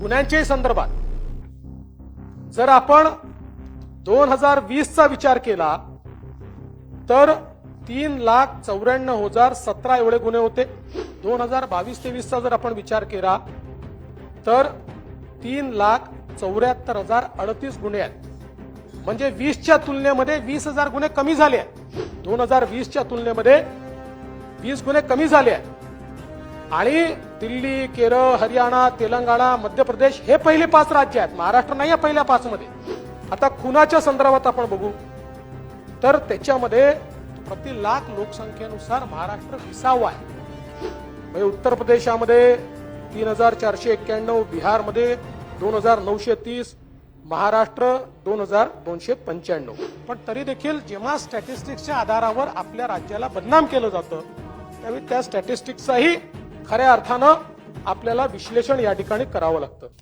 गुन्ह्यांच्याही संदर्भात. जर आपण दोन हजार वीसचा विचार केला तर तीन लाख चौऱ्याण्णव हजार सतरा एवढे गुन्हे होते. दोन हजार बावीस तेवीसचा जर आपण विचार केला तर तीन लाख चौऱ्याहत्तर हजार अडतीस गुन्हे आहेत. म्हणजे वीसच्या तुलनेमध्ये वीस हजार गुन्हे कमी झाले आहेत. दोन हजार वीसच्या तुलनेमध्ये वीस गुन्हे कमी झाले आहेत. आणि दिल्ली केरळ हरियाणा तेलंगणा मध्य प्रदेश हे पहिले पाच राज्य आहेत. महाराष्ट्र नाही आहे पहिल्या पाच मध्ये. आता खुनाच्या संदर्भात आपण बघू. तर त्याच्यामध्ये प्रति लाख लोकसंख्येनुसार महाराष्ट्र विसावा आहे. म्हणजे उत्तर प्रदेशामध्ये तीन हजार चारशे एक्क्याण्णव बिहारमध्ये दोन हजार नऊशे तीस महाराष्ट्र दोन हजार दोनशे पंच्याण्णव. पण तरी देखील जेव्हा स्टॅटिस्टिक्सच्या आधारावर आपल्या राज्याला बदनाम केलं जातं त्यावेळी त्या स्टॅटिस्टिक्सचाही खऱ्या अर्थानं आपल्याला विश्लेषण या ठिकाणी करावं लागतं.